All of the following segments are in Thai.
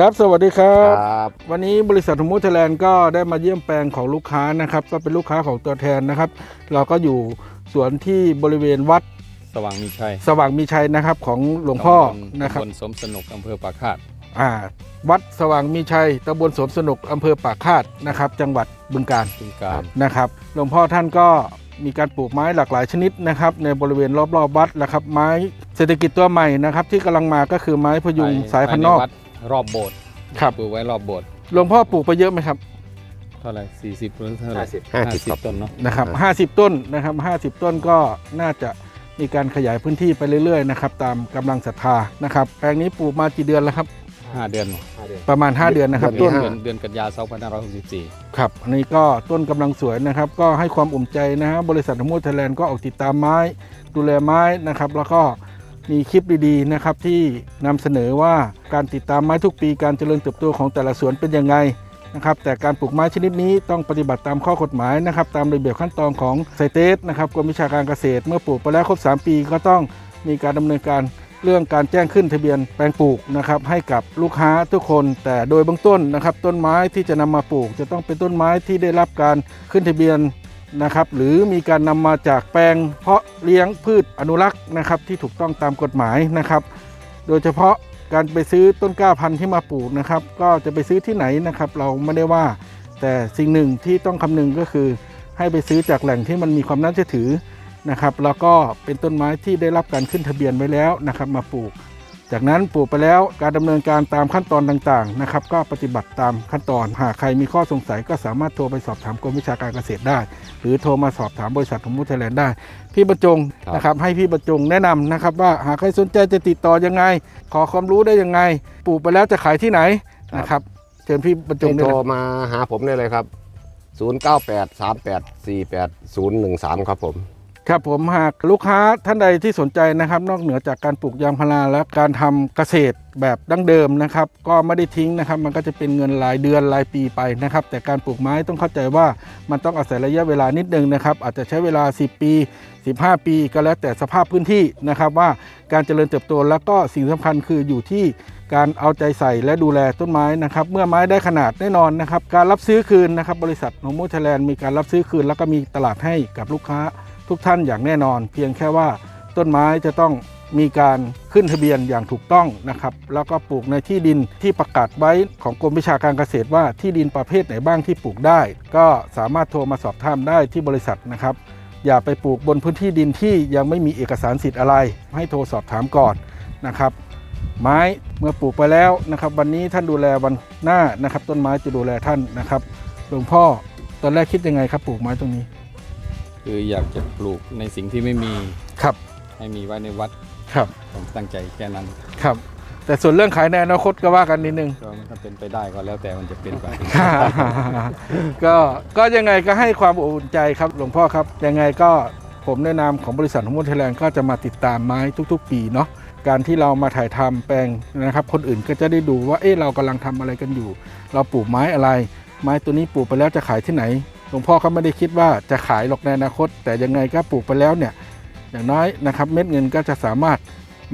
ครับสวัสดีครับ ครับวันนี้บริษัทธมูทไทยแลนด์ก็ได้มาเยี่ยมแปลงของลูกค้านะครับ ก็เป็นลูกค้าของตัวแทนนะครับ เราก็อยู่สวนที่บริเวณวัดสว่างมีชัยสว่างมีชัยนะครับของหลวงพ่อตำบลนะครับตำบลสมสนุกอำเภอปากคาดอ่าวัดสว่างมีชัยตำบลสวนสนุกอำเภอปากคาดนะครับ จังหวัดบึงกาฬบึงการนะครับหลวงพ่อท่านก็มีการปลูกไม้หลากหลายชนิดนะครับ ในบริเวณรอบๆวัดนะครับ ไม้เศรษฐกิจตัวใหม่นะครับ ที่กำลังมาก็คือไม้พยุงสายพันธุ์นอกภใวัด รอบโบสถ์ครับปลูกไว้รอบโบสถ์หลวงพ่อปลูกไปเยอะไหมครับเท่าไหร่สี่สิบหรือเท่าไหร่ห้าสิบครับต้นเนาะนะครับ50ต้นนะครับ50ต้นก็น่าจะมีการขยายพื้นที่ไปเรื่อยๆนะครับตามกำลังศรัทธานะครับแปลงนี้ปลูกมากี่เดือนแล้วครับห้าเดือนประมาณ 5 เดือนนะครับเดืต้อนนเดือนเดือนกันยา2564 ครับอันนี้ก็ต้นกำลังสวยนะครับ ก็ให้ความอุ่นใจนะฮะบริษัทธมูทไทยแลนด์ก็ออกติดตามไม้ ดูแลไม้นะครับ แล้วก็ มีคลิปดีๆนะครับที่นำเสนอว่าการติดตามไม้ทุกปีการเจริญเติบโตของแต่ละสวนเป็นยังไงนะครับแต่การปลูกไม้ชนิดนี้ต้องปฏิบัติตามข้อกฎหมายนะครับตามระเบียบขั้นตอนของไซเตสนะครับกรมวิชาการเกษตร เมื่อปลูกไปแล้วครบ 3 ปีก็ต้องมีการดำเนินการเรื่องการแจ้งขึ้นทะเบียนแปลงปลูกนะครับให้กับลูกค้าทุกคน แต่โดยเบื้องต้นนะครับต้นไม้ที่จะนำมาปลูก จะต้องเป็นต้นไม้ที่ได้รับการขึ้นทะเบียน นะครับ หรือมีการนำมาจากแปลงเพาะเลี้ยงพืชอนุรักษ์นะครับ ที่ถูกต้องตามกฎหมายนะครับ โดยเฉพาะการไปซื้อต้นกล้าพันธุ์ที่มาปลูกนะครับ ก็จะไปซื้อที่ไหนนะครับ เราไม่ได้ว่า แต่สิ่งหนึ่งที่ต้องคำนึงก็คือ ให้ไปซื้อจากแหล่งที่มันมีความน่าเชื่อถือนะครับ แล้วก็เป็นต้นไม้ที่ได้รับการขึ้นทะเบียนไว้แล้วนะครับ มาปลูก จากนั้นปลูกไปแล้วการดำเนินการตามขั้นตอนต่างๆนะครับก็ปฏิบัติตามขั้นตอน หากใครมีข้อสงสัยก็สามารถโทรไปสอบถามกรมวิชาการเกษตรได้ หรือโทรมาสอบถามบริษัทของมูไทยแลนด์ได้ พี่บรรจงครับนะครับให้พี่บรรจงแนะนำนะครับว่าหากใครสนใจจะติดต่อยังไง ขอความรู้ได้ยังไง ปลูกไปแล้วจะขายที่ไหนนะครับเชิญพี่บรรจงให้ได้โทรเลยมาหาผมได้เลยครับ 0983848013ครับผม ครับผมหากลูกค้าท่านใดที่สนใจนะครับ นอกเหนือจากการปลูกยางพาราและการทำเกษตรแบบดั้งเดิมนะครับ ก็ไม่ได้ทิ้งนะครับ มันก็จะเป็นเงินรายเดือนรายปีไปนะครับ แต่การปลูกไม้ต้องเข้าใจว่ามันต้องอาศัยระยะเวลานิดนึงนะครับ อาจจะใช้เวลา 10 ปี 15 ปีก็แล้วแต่สภาพพื้นที่นะครับ ว่าการเจริญเติบโตแล้วก็สิ่งสำคัญคืออยู่ที่การเอาใจใส่และดูแลต้นไม้นะครับ เมื่อไม้ได้ขนาดแน่นอนนะครับ การรับซื้อคืนนะครับ บริษัทโนโมไทยแลนด์มีการรับซื้อคืน แล้วก็มีตลาดให้กับลูกค้า ทุกท่านอย่างแน่นอน เพียงแค่ว่าต้นไม้จะต้องมีการขึ้นทะเบียนอย่างถูกต้องนะครับ แล้วก็ปลูกในที่ดินที่ประกาศไว้ของกรมวิชาการเกษตรว่าที่ดินประเภทไหนบ้างที่ปลูกได้ ก็สามารถโทรมาสอบถามได้ที่บริษัทนะครับ อย่าไปปลูกบนพื้นที่ดินที่ยังไม่มีเอกสารสิทธิ์อะไร ให้โทรสอบถามก่อนนะครับ ไม้เมื่อปลูกไปแล้วนะครับ วันนี้ท่านดูแลวันหน้านะครับ ต้นไม้จะดูแลท่านนะครับหลวงพ่อตอนแรกคิดยังไงครับปลูกไม้ตรงนี้ คืออยากจะปลูกในสิ่งที่ไม่มีครับให้มีไว้ในวัดครับผมตั้งใจแค่นั้นครับ แต่ส่วนเรื่องขายในอนาคตก็ว่ากันนิดนึง ก็ถ้าเป็นไปได้ก็แล้วแต่มันจะเป็นไป ก็ก็ยังไงก็ให้ความอบอุ่นใจครับหลวงพ่อครับ ยังไงก็ผมในนามของบริษัทฮอร์โมนไทยแลนด์ก็จะมาติดตามไม้ทุก ๆ ปีเนาะการที่เรามาถ่ายทำแปลงนะครับ คนอื่นก็จะได้ดูว่าเอ๊ะเรากำลังทำอะไรกันอยู่ เราปลูกไม้อะไร ไม้ตัวนี้ปลูกไปแล้วจะขายที่ไหน หลวงพ่อเขาไม่ได้คิดว่าจะขายหรอกในอนาคต แต่ยังไงก็ปลูกไปแล้วเนี่ยอย่างน้อยนะครับเม็ดเงินก็จะสามารถ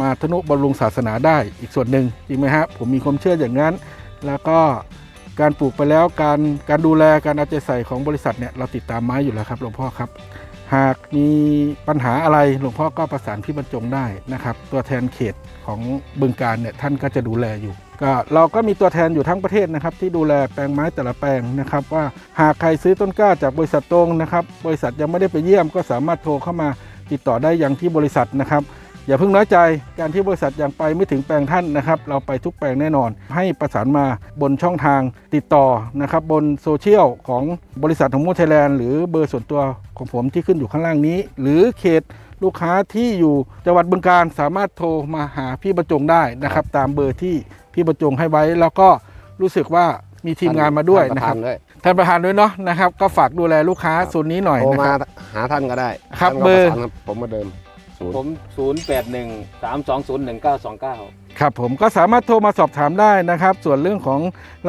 มาทนุบำรุงศาสนาได้อีกส่วนหนึ่งจริงไหมฮะผมมีความเชื่ออย่างนั้น แล้วก็การปลูกไปแล้วการการดูแลการเอาใจใส่ของบริษัทเนี่ยเราติดตามไม้อยู่แล้วครับหลวงพ่อครับ หากมีปัญหาอะไรหลวงพ่อก็ประสานพี่บรรจงได้นะครับ ตัวแทนเขตของบึงการเนี่ยท่านก็จะดูแลอยู่ก็เราก็มีตัวแทนอยู่ทั้งประเทศนะครับที่ดูแลแปลงไม้แต่ละแปลงนะครับว่าหากใครซื้อต้นกล้าจากบริษัทตรงนะครับบริษัทยังไม่ได้ไปเยี่ยมก็สามารถโทรเข้ามาติดต่อได้ยังที่บริษัทนะครับ อย่าเพิ่งน้อยใจการที่บริษัทยังไปไม่ถึงแปลงท่านนะครับ เราไปทุกแปลงแน่นอน ให้ประสานมาบนช่องทางติดต่อนะครับบนโซเชียลของบริษัทของมูไทยแลนด์หรือเบอร์ส่วนตัวของผมที่ขึ้นอยู่ข้างล่างนี้ หรือเขตลูกค้าที่อยู่จังหวัดบึงการสามารถโทรมาหาพี่บรรจงได้นะครับ ตามเบอร์ที่พี่บรรจงให้ไว้ แล้วก็รู้สึกว่ามีทีมงานมาด้วยนะครับท่าปทด้วยท่านประธานด้วยเนาะนะครับ ก็ฝากดูแลลูกค้าส่วนนี้หน่อยโทรนะคมารับหาท่านก็ได้ครับท่านก็เบอร์ปะสานกับผมเหมาเดิม ศูนย์ผม 081 320 1929 ครับผมก็สามารถโทรมาสอบถามได้นะครับ ส่วนเรื่องของ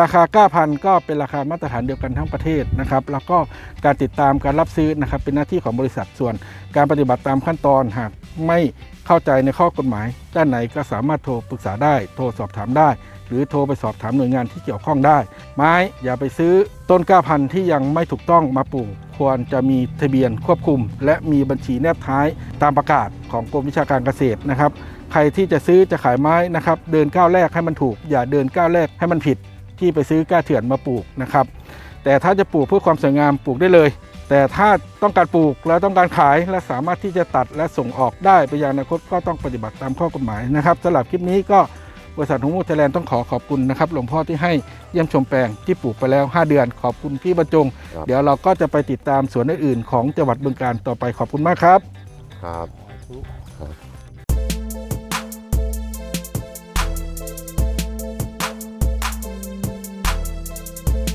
ราคา9,000ก็เป็นราคามาตรฐานเดียวกันทั้งประเทศนะครับ แล้วก็การติดตามการรับซื้อนะครับ เป็นหน้าที่ของบริษัทส่วนการปฏิบัติตามขั้นตอนหากไม่เข้าใจในข้อ กฎหมายด้านไหนก็สามารถโทรปรึกษาได้ โทรสอบถามได้ หรือโทรไปสอบถามหน่วยงานที่เกี่ยวข้องได้ ไม้อย่าไปซื้อต้นกล้าพันธุ์ที่ยังไม่ถูกต้องมาปลูกควรจะมีทะเบียนควบคุม และมีบัญชีแนบท้ายตามประกาศของกรมวิชาการเกษตรนะครับ ใครที่จะซื้อจะขายไม้นะครับ เดินก้าวแรกให้มันถูก อย่าเดินก้าวแรกให้มันผิด ที่ไปซื้อกล้าเถื่อนมาปลูกนะครับแต่ถ้าจะปลูกเพื่อความสวยงามปลูกได้เลย แต่ถ้าต้องการปลูกแล้วต้องการขายและสามารถที่จะตัดและส่งออกได้ไปยังอนาคตก็ต้องปฏิบัติตามข้อกฎหมายนะครับสำหรับคลิปนี้ก็ บริษัทหงมูไทยแลนด์ต้องขอขอบคุณนะครับหลวงพ่อที่ให้เยี่ยมชมแปลงที่ปลูกไปแล้ว 5 เดือน ขอบคุณพี่บรรจง ครับ เดี๋ยวเราก็จะไปติดตามสวนอื่นๆของจังหวัดบึงการต่อไปขอบคุณมากครับ ครับ ครับ